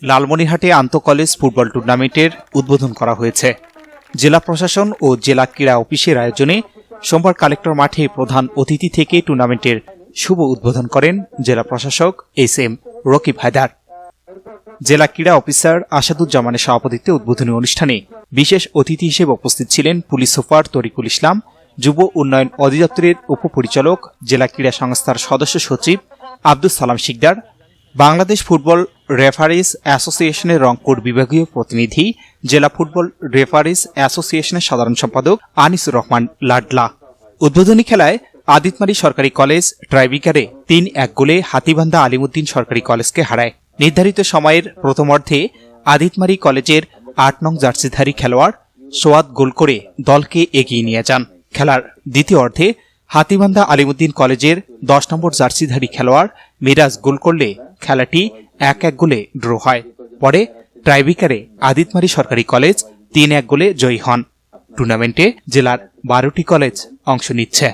লালমনিরহাটে আন্তঃকলেজ football টুর্নামেন্টের উদ্বোধন করা হয়েছে। জেলা প্রশাসন ও জেলা ক্রীড়া অফিসের আয়োজনে সোমবার কালেক্টর মাঠে প্রধান অতিথি থেকে টুর্নামেন্টের শুভ উদ্বোধন করেন জেলা প্রশাসক এস এম রকিব হায়দার। জেলা ক্রীড়া অফিসার আসাদুজ্জামানের সভাপতিত্বে উদ্বোধনী অনুষ্ঠানে বিশেষ অতিথি হিসেবে উপস্থিত ছিলেন পুলিশ সুপার তরিকুল ইসলাম, যুব উন্নয়ন অধিদপ্তরের উপপরিচালক, জেলা ক্রীড়া সংস্থার সদস্য সচিব আব্দুল সালাম শিকদার বাংলাদেশ ফুটবল রেফারিজ অ্যাসোসিয়েশনের রংপুর বিভাগীয় প্রতিনিধি, জেলা ফুটবল রেফারিজ অ্যাসোসিয়েশনের সাধারণ সম্পাদক আনিসুর রহমান লাডলা। উদ্বোধনী খেলায় আদিতমারি সরকারি কলেজ ট্রাইবিকারে তিন এক গোলে হাতিবান্ধা আলিমুদ্দিন সরকারি কলেজকে হারায়। নির্ধারিত সময়ের প্রথম প্রথমার্ধে আদিতমারি কলেজের আট নং জার্সিধারী খেলোয়াড় সোয়াদ গোল করে দলকে এগিয়ে নিয়ে যান। খেলার দ্বিতীয় অর্ধে হাতিবান্ধা আলিমুদ্দিন কলেজের দশ নম্বর জার্সিধারী খেলোয়াড় মিরাজ গোল করলে খেলাটি এক এক গোলে ড্র হয়। পরে ট্রাইবিকারে আদিতমারি সরকারি কলেজ তিন এক গোলে জয়ী হন। টুর্নামেন্টে জেলার বারোটি কলেজ অংশ নিচ্ছে।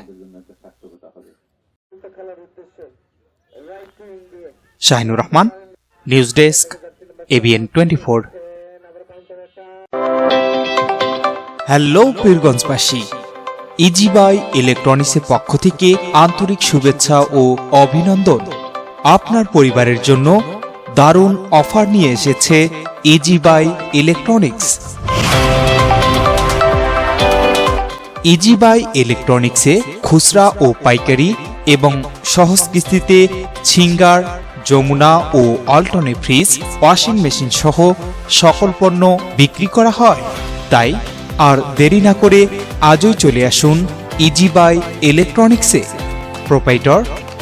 Shahinur Rahman, news desk ABN twenty four. Hello পীরগঞ্জবাসী ইজিবাই ইলেকট্রনিক্সের পক্ষ থেকে আন্তরিক শুভেচ্ছা ও অভিনন্দন। আপনার পরিবারের জন্য দারুণ অফার নিয়ে এসেছে ইজিবাই ইলেকট্রনিক্স। ইজি বাই ইলেকট্রনিক্সে খুচরা ও পাইকারি এবং সহজ কিস্তিতে ছিঙ্গার, যমুনা ও অল্টনে ফ্রিজ, ওয়াশিং মেশিন সহ সকল পণ্য বিক্রি করা হয়। তাই আর দেরি না করে আজই চলে আসুন ইজি বাই ইলেকট্রনিক্সে। প্রোপাইটর